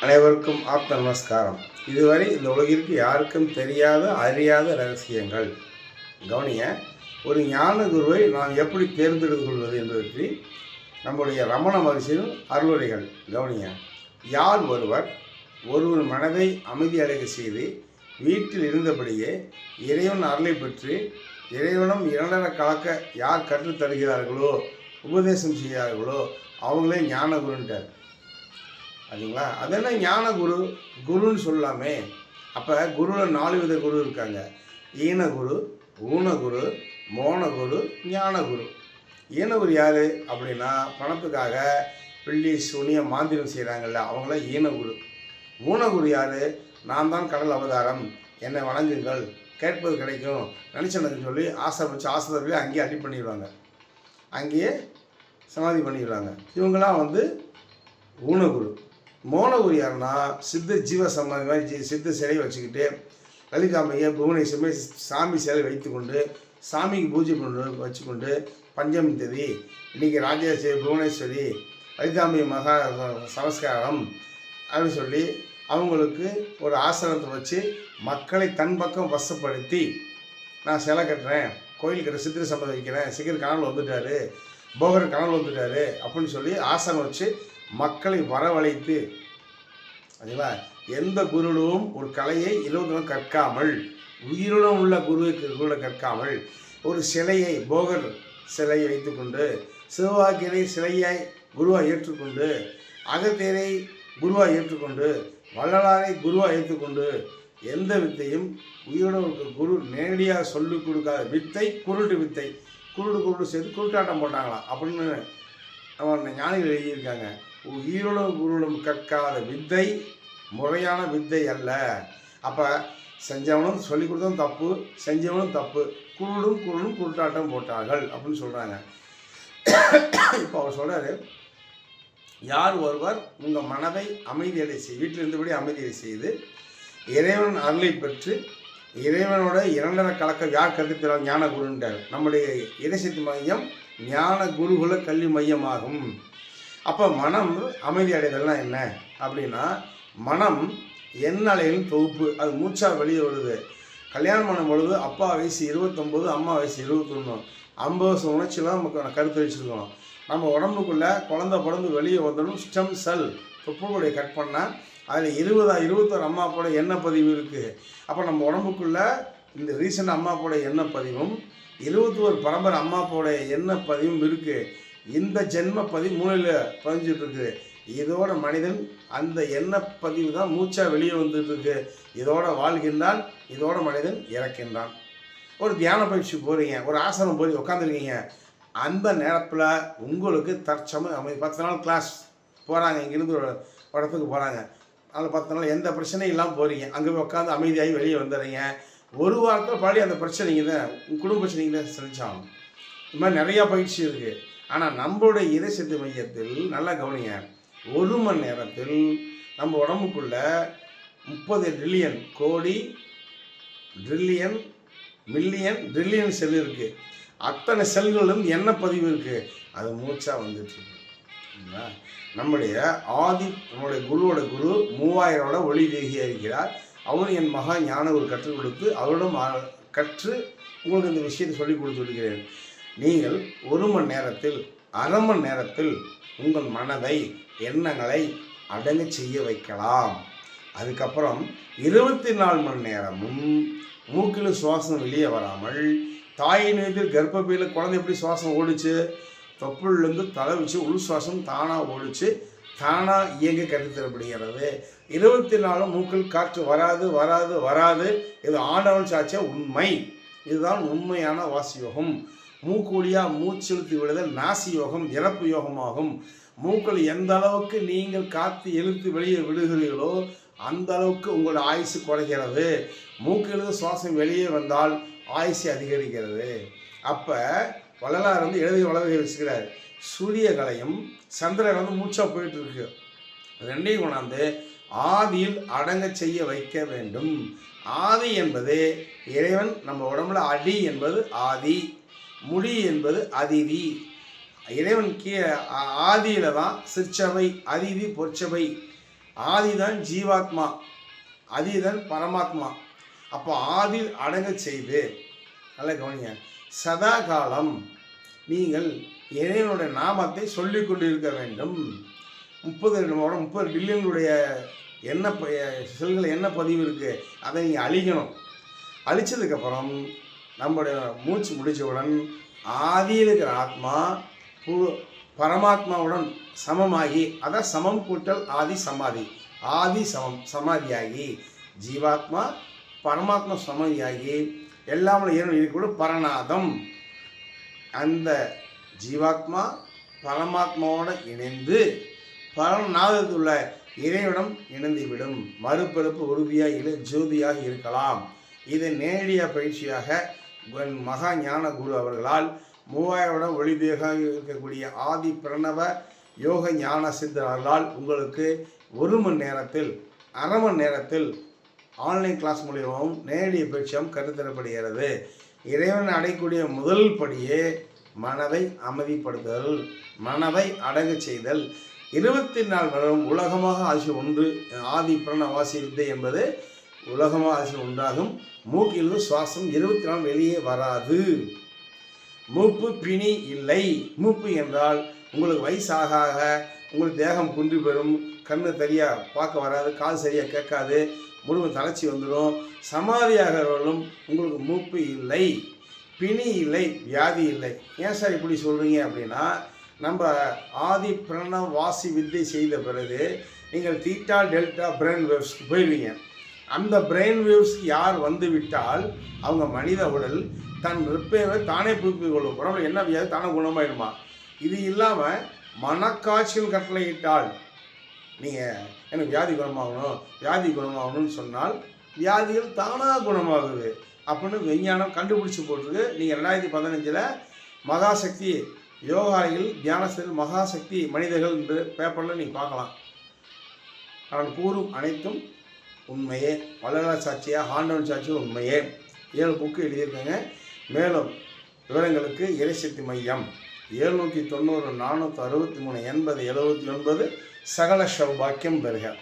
அனைவருக்கும் ஆப் நமஸ்காரம். இதுவரை இந்த உலகிற்கு யாருக்கும் தெரியாத அறியாத ரகசியங்கள். கவனிய ஒரு ஞான குருவை நாம் எப்படி தேர்ந்தெடுத்து கொள்வது என்பது பற்றி நம்முடைய ரமண மகர்ஷியின் அருளுரைகள் கவனிய யார் ஒருவர் ஒருவர் மனதை அமைதியடைய செய்து வீட்டில் இருந்தபடியே இறைவன் அருளை பெற்று இறைவனும் இரண்டர கலக்க யார் கற்றுத் தருகிறார்களோ உபதேசம் செய்கிறார்களோ அவங்களே ஞான குருன்ட்டார் அதுங்களா? அது என்ன ஞான குரு? குருன்னு சொல்லலாமே அப்போ குருவில் நாலு வித குரு இருக்காங்க. ஈனகுரு ஊனகுரு மோனகுரு ஞானகுரு ஈனகுரு யார் அப்படின்னா பணத்துக்காக பிள்ளி சூனியம் மாந்திரம் செய்கிறாங்கல்ல அவங்கள ஈனகுரு ஊனகுரு யார்? நான் தான் கடல் அவதாரம். என்னை வணங்குங்கள். கேட்பது கிடைக்கும். நினச்சனதுன்னு சொல்லி ஆசை வச்சு ஆசிரியர்களே அங்கேயே அடி பண்ணிடுவாங்க. அங்கேயே சமாதி பண்ணிடுவாங்க இவங்களாம் வந்து ஊனகுரு மோனகுரு யாருன்னா சித்த ஜீவ சமாதி மாதிரி ஜீ- சித்த சிலையை வச்சுக்கிட்டு லலிதாமையை புவனேஸ்வரமே சாமி சிலை வைத்துக்கொண்டு சாமிக்கு பூஜை பண்ணு வச்சுக்கொண்டு பஞ்சமி தேதி இன்னைக்கு ராஜேஸ்வரி புவனேஸ்வரி லலிதாம்பி மகா சமஸ்காரம் அப்படின்னு சொல்லி அவங்களுக்கு ஒரு ஆசனத்தை வச்சு மக்களை தன் பக்கம் வசப்படுத்தி நான் சிலை கட்டுறேன் கோயில் கட்ட சித்திரை சம்பதம் வைக்கிறேன் சிகர் கனல் வந்துட்டாரு போகர் கனல் வந்துட்டாரு அப்படின்னு சொல்லி ஆசனம் வச்சு மக்களை வரவழைத்து அதுவா எந்த குருவும் ஒரு கலையை இருபது கற்காமல் உயிருடன் உள்ள குருவுக்கு கூட கற்காமல் ஒரு சிலையை போகர் சிலையை வைத்துக்கொண்டு சிவவாக்கியரை சிலையை குருவாக ஏற்றுக்கொண்டு அகத்தேரை குருவாக ஏற்றுக்கொண்டு வள்ளலாரை குருவாக ஏற்றுக்கொண்டு எந்த வித்தையும் உயிருடன் இருக்க குரு நேரடியாக சொல்லிக் கொடுக்காத வித்தை குருட்டு வித்தை. குருடு குருடு சேர்த்து குருட்டாட்டம் போட்டாங்களாம். அப்படின்னு நம்ம ஞானிகள் எழுதியிருக்காங்க. உயிருடன் உருளும் கற்காத வித்தை முறையான வித்தை அல்ல. அப்போ செஞ்சவனும் சொல்லி கொடுத்ததும் தப்பு செஞ்சவனும் தப்பு. குருடும் குருடும் குருட்டாட்டம் போட்டார்கள் அப்படின்னு சொல்கிறாங்க இப்போ அவர் சொல்கிறாரு யார் ஒருவர் உங்கள் மனதை அமைதியடை செய் வீட்டில் இருந்தபடி அமைதியடை செய்து இறைவன் அருளை பெற்று இறைவனோட இரண்டரை கலக்க யார் கருத்துக்கிறார் ஞான குருன்றார் நம்முடைய இறைசக்தி மையம் ஞான குருகுல கல்வி மையமாகும். அப்போ மனம் அமைதி அடைதல்னா என்ன? அப்படின்னா மனம் எண்ணலையின் தொகுப்பு. அது மூச்சா வெளியே வருது. கல்யாணம் பண்ணும் பொழுது அப்பா வயசு இருபத்தொம்போது அம்மா வயசு இருபத்தொன்று ஐம்பது வருஷம் உணர்ச்சிலாம் நமக்கு கருத்து வச்சுருக்கணும் நம்ம உடம்புக்குள்ளே குழந்த பிறந்து வெளியே வந்தாலும் ஸ்டெம் செல் தொப்புளுடைய கட் பண்ணால் அதில் இருபதா இருபத்தொரு அம்மாப்போட எண்ணெய் பதிவு இருக்குது அப்போ நம்ம உடம்புக்குள்ளே இந்த ரீசெண்ட் அம்மா அம்மாப்போட எண்ணெய் பதிவும் இருபத்தோரு பரம்பரை அம்மாப்போட எண்ணெய் பதிவும் இருக்குது இந்த ஜென்ம பதிவு மூளையில் பதிஞ்சிட்டு இருக்குது இதோட மனிதன் அந்த எண்ண பதிவு தான் மூச்சா வெளியே வந்துட்டு இருக்கு இதோட வாழ்கின்றான் இதோட மனிதன் இறக்கின்றான். ஒரு தியான பயிற்சி போகிறீங்க ஒரு ஆசனம் போய் உட்காந்துருக்கீங்க அந்த நேரத்தில் உங்களுக்கு தற்சமயம் அமைதி பத்து நாள் கிளாஸ் போகிறாங்க இங்கேருந்து ஒரு இடத்துக்கு போகிறாங்க அதில் பத்து நாள் எந்த பிரச்சனையும் இல்லாமல் போகிறீங்க அங்கே போய் உட்காந்து அமைதியாகி வெளியே வந்துடுறீங்க. ஒரு வாரத்தில் பாடி அந்த பிரச்சனைங்க தான் குடும்ப பிரச்சனைங்க தான் செஞ்சாகும் இது மாதிரி நிறையா பயிற்சி இருக்குது ஆனால் நம்மளுடைய இறைசக்தி மையத்தில் நல்லா கவனிங்க. ஒரு மணி நேரத்தில் நம்ம உடம்புக்குள்ள முப்பது ட்ரில்லியன் கோடி ட்ரில்லியன் மில்லியன் ட்ரில்லியன் செல் இருக்குது அத்தனை செல்களும் என்ன பதிவு இருக்குது அது மூச்சா வந்துட்டு இருக்கு. நம்முடைய ஆதி நம்முடைய குருவோட குரு மூவாயிரோட ஒளி தேகியாக இருக்கிறார். அவர் என் மகா ஞான ஒரு கற்றுக் கொடுத்து அவரிடம் கற்று உங்களுக்கு இந்த விஷயத்தை சொல்லிக் விடுகிறேன். நீங்கள் ஒரு மணி நேரத்தில் அரை மணி நேரத்தில் உங்கள் மனதை எண்ணங்களை அடங்க செய்ய வைக்கலாம். அதுக்கப்புறம் இருபத்தி நாலு மணி நேரமும் மூக்கில் சுவாசம் வெளியே வராமல் தாயின் வயிற்றில் கர்ப்பப்பையில் குழந்தை எப்படி சுவாசம் ஓடிச்சு? தொப்புள்லேருந்து தலை வச்சு உள் சுவாசம் தானாக ஓடிச்சு தானாக இயங்க கருத்தப்படுகிறது இருபத்தி நாலு மூக்கில் காற்று வராது வராது வராது. இது ஆண்டவன் சாட்சிய உண்மை. இதுதான் உண்மையான வாசியோகம் மூக்கூலியாக மூக்குழியா விடுதல் நாசி யோகம் இறப்பு யோகமாகும். மூக்கள் எந்த அளவுக்கு நீங்கள் காத்து இழுத்து வெளியே விடுகிறீர்களோ அந்த அளவுக்கு உங்களோட ஆயுசு குறைகிறது. மூக்கிலிருந்து சுவாசம் வெளியே வந்தால் ஆயுசு அதிகரிக்கிறது. அப்போ வள்ளலார் வந்து எழுதி வளர்ந்து வச்சுக்கிறார் சூரிய கலையும் சந்திரன் வந்து மூச்சா போயிட்டு இருக்கு ரெண்டையும் கொண்டாந்து ஆதியில் அடங்க செய்ய வைக்க வேண்டும். ஆதி என்பது இறைவன் நம்ம உடம்புல அடி என்பது ஆதி. முடி என்பது அதிதி. இறைவன் கீ ஆதியில தான் சிற்சபை அதிதி பொற்சபை. ஆதிதான் ஜீவாத்மா அதிதான் பரமாத்மா. அப்போ ஆதில் அடங்கச் செய்து நல்லா கவனிங்க. சதா காலம் நீங்கள் இறைவனுடைய நாமத்தை சொல்லிக் கொண்டிருக்க வேண்டும். முப்பது நிமிடம் முப்பது பில்லியனுடைய என்ன ப- செல்கள் என்ன பதிவு இருக்குது அதை நீங்கள் அழிக்கணும். அழிச்சதுக்கப்புறம் நம்முடைய மூச்சு முடிச்சவுடன் ஆதியில் இருக்கிற ஆத்மா பு பரமாத்மாவுடன் சமமாகி அதான் சமம் கூட்டல் ஆதி சமாதி. ஆதி சமம் சமாதியாகி ஜீவாத்மா பரமாத்மா சமாதியாகி எல்லாமே இறைவன் இருக்கக்கூட பரநாதம். அந்த ஜீவாத்மா பரமாத்மாவோட இணைந்து பரநாதத்துள்ள இறைவனம் இணைந்துவிடும். மறுபிறப்பு உறுதியாக இரு ஜோதியாக இருக்கலாம். இது நேரடியாக பயிற்சியாக மகா ஞான குரு அவர்களால் மூவாயிரம் ஒளிபேக இருக்கக்கூடிய ஆதி பிரணவ யோக ஞான சித்தர்களால் உங்களுக்கு ஒரு மணி நேரத்தில் அரை மணி நேரத்தில் ஆன்லைன் கிளாஸ் மூலியமாகவும் நேரடி பயிற்சியாகவும் கருத்தரப்படுகிறது இறைவன் அடையக்கூடிய முதல் படியே மனதை அமைதிப்படுத்துதல் மனதை அடங்கச் செய்தல். இருபத்தி நாலு வருடம் உலகமாக ஆசி ஒன்று ஆதி பிரணவாசி வித்தை என்பது உலகமாக உண்டாகும். மூக்கிலிருந்து சுவாசம் இருபத்தி நாலு வெளியே வராது. மூப்பு பிணி இல்லை. மூப்பு என்றால் உங்களுக்கு வயசாக ஆக உங்களுக்கு தேகம் குன்றி பெறும் கண்ணு சரியாக பார்க்க வராது கால் சரியாக கேட்காது முழுவதும் தளர்ச்சி வந்துடும். சமாதியாகிறவர்களும் உங்களுக்கு மூப்பு இல்லை. பிணி இல்லை வியாதி இல்லை. ஏன் சார் இப்படி சொல்கிறீங்க அப்படின்னா நம்ம ஆதி பிரண வாசி வித்தை செய்த பிறகு நீங்கள் தீட்டா டெல்டா பிரெயின் வேவ்ஸ்க்கு போயிடுவீங்க அந்த பிரெயின் வேவ்ஸ் யார் வந்து விட்டால் அவங்க மனித உடல் தன் ரிப்பேரை தானே புதுப்பித்துக் கொள்ளும். உடம்புல என்ன வியாதி தானே குணமாயிடுமா? இது இல்லாமல் மனக்காய்ச்சல் கட்டளையிட்டால் நீங்கள் எனக்கு வியாதி குணமாகணும் வியாதி குணமாகணும்னு சொன்னால் வியாதிகள் தானாக குணமாகுது. அப்படின்னு விஞ்ஞானம் கண்டுபிடிச்சி போட்டிருக்கு. நீங்கள் ரெண்டாயிரத்தி பதினஞ்சில் மகாசக்தி யோகாயில் தியானத்தில் மகாசக்தி மனிதர்கள் என்று பேப்பரில் நீங்கள் பார்க்கலாம். அவன் கூறும் அனைத்தும் உண்மையே. வள்ளலார் சாட்சியாக ஆண்டவன் சாட்சியும் உண்மையே. ஏழு புக்கு எழுதியிருக்காங்க. மேலும் விவரங்களுக்கு இறைசக்தி மையம். எழுநூற்றி தொண்ணூறு நானூற்றி அறுபத்தி மூணு எண்பது எழுபத்தி ஒன்பது சகல சௌபாக்கியம் பெறுக.